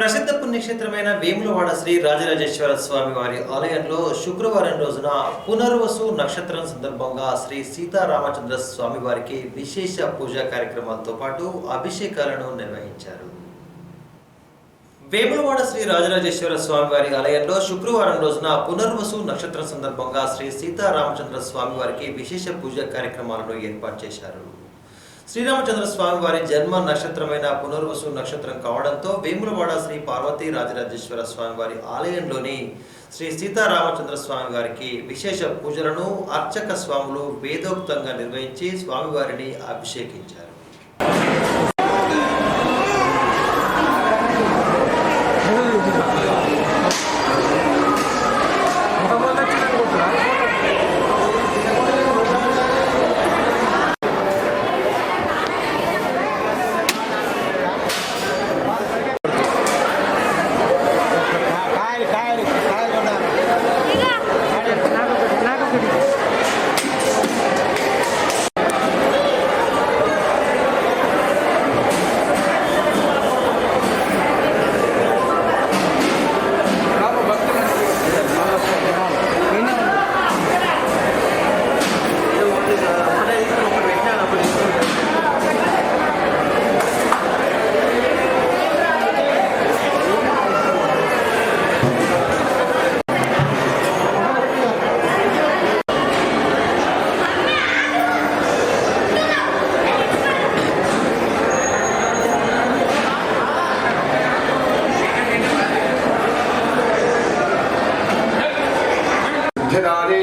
ప్రసిద్ధ పుణ్యక్షేత్రమైన వేములవాడ శ్రీ రాజరాజేశ్వర స్వామి వారి ఆలయంలో శుక్రవారం రోజున పునర్వసు నక్షత్రం సందర్భంగా శ్రీ సీతారామచంద్ర స్వామి వారికి విశేష పూజా కార్యక్రమాలతో పాటు అభిషేకాలను నిర్వహించారు. వేములవాడ శ్రీ రాజరాజేశ్వర స్వామి వారి ఆలయంలో శుక్రవారం రోజున పునర్వసు నక్షత్రం సందర్భంగా శ్రీ సీతారామచంద్ర స్వామి వారికి విశేష పూజా కార్యక్రమాలను ఏర్పాటు చేశారు. శ్రీరామచంద్ర స్వామి వారి జన్మ నక్షత్రమైన పునర్వసు నక్షత్రం కావడంతో వేములవాడ శ్రీ పార్వతీ రాజరాజేశ్వర స్వామి వారి ఆలయంలోని శ్రీ సీతారామచంద్ర స్వామి వారికి విశేష పూజలను అర్చక స్వాములు వేదోక్తంగా నిర్వహించి స్వామివారిని అభిషేకించారు.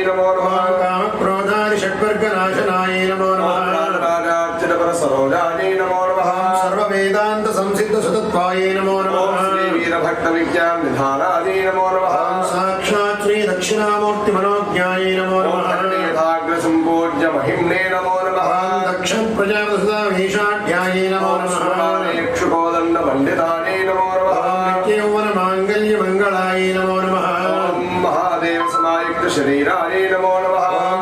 నమో నమః కామక్రోధాది షడ్వర్గనాశనాయ నమో నమః. రాజరాజార్చనపర సరోజానీ నమో నమః. సర్వవేదాంత సంసిద్ధ సుతత్వాయ నమో ఓం నమః. శ్రీ వీరభట్ట విజ్ఞాన నిధానానీ నమో నమః ఓం సాక్షాత్ శ్రీ దక్షిణామూర్తి మనోజ్ఞాయ నమో నమః కర్ణేధాగ్ర సంపూజ్య शरीराय नमो नमः